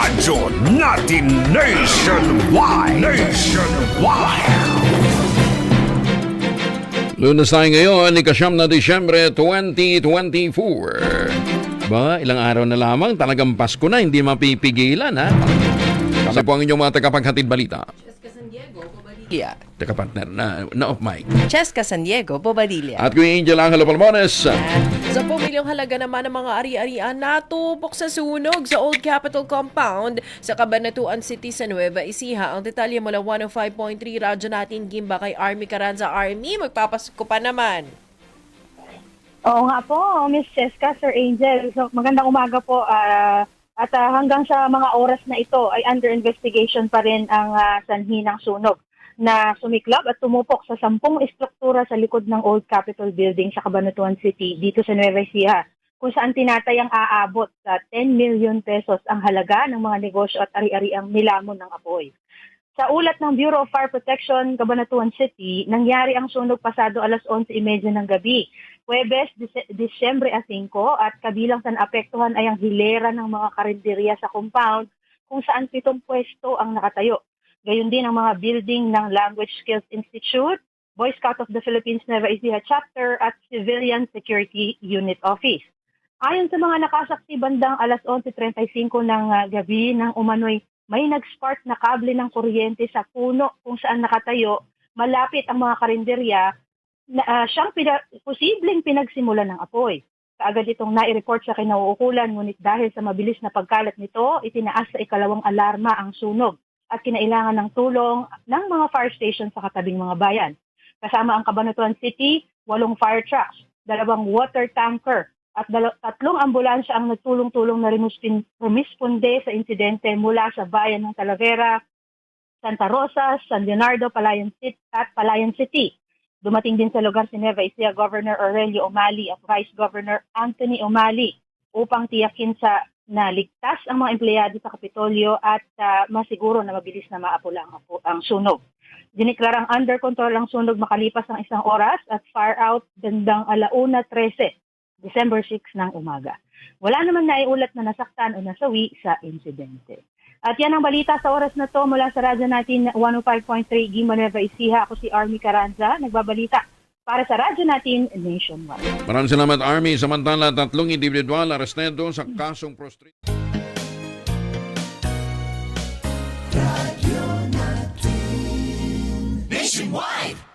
Radyo natin nationwide. Nationwide. Lunes tayo ngayon, ikasyam na Disyembre 2024. Ba, ilang araw na lamang, talagang Pasko na, hindi mapipigilan ha. Kasi po ang inyong mga tagapaghatid balita. Bobadilla. Tagapartner na, na off mic. Cheska San Diego, Bobadilla. At Kuya Angel Angelo Palmones. Sa pumilyong halaga naman ng mga ari-arian natupok sa sunog sa Old Capitol Compound sa Cabanatuan City sa Nueva Ecija. Ang detalye mula 105.3 radyo natin Gimba kay Army Caranza Army. Magpapasko pa naman. Oo nga po, Miss Cheska, Sir Angel. So, magandang umaga po. ah, at ah, hanggang sa mga oras na ito ay under investigation pa rin ang ah, sanhi ng sunog na sumiklab at tumupok sa sampung estruktura sa likod ng Old Capitol Building sa Cabanatuan City dito sa Nueva Ecija kung saan tinatayang aabot sa 10 million pesos ang halaga ng mga negosyo at ari-ariang nilamon ng apoy. Sa ulat ng Bureau of Fire Protection, Cabanatuan City, nangyari ang sunog pasado alas 11.30 ng gabi. Huwebes, Disyembre 5 at kabilang sa naapektuhan ay ang hilera ng mga karinderya sa compound kung saan pitong pwesto ang nakatayo. Gayon din ang mga building ng Language Skills Institute, Boy Scout of the Philippines Nueva Ecija Chapter at Civilian Security Unit Office. Ayon sa mga nakasaksi bandang alas 11.35 ng ah, gabi ng umano'y may nag-spark na kable ng kuryente sa puno kung saan nakatayo malapit ang mga karinderya na ah, siyang pina- posibleng pinagsimula ng apoy. Kaagad itong nai-report sa kinauukulan ngunit dahil sa mabilis na pagkalat nito, itinaas sa ikalawang alarma ang sunog at kinailangan ng tulong ng mga fire station sa katabing mga bayan. Kasama ang Cabanatuan City, walong fire trucks, dalawang water tanker at dalo- tatlong ambulansya ang nagtulong-tulong na rumisponde sa insidente mula sa bayan ng Talavera, Santa Rosa, San Leonardo, Palayan City at Palayan City. Dumating din sa lugar si Nueva Ecija Governor Aurelio Omali at Vice Governor Anthony Omali upang tiyakin sa na ligtas ang mga empleyado sa Kapitolyo at ah, masiguro na mabilis na maapula ang, ang sunog. Diniklarang under control ang sunog makalipas ng isang oras at fire out bandang alauna 13, December 6 ng umaga. Wala naman naiulat na nasaktan o nasawi sa insidente. At yan ang balita sa oras na to mula sa radyo natin 105.3 Gimo Nueva Ecija. Ako si Army Caranza, nagbabalita para sa radyo natin nationwide. Maraming salamat Army. Samantala, tatlong individual arestado sa kasong prostrate. Nationwide.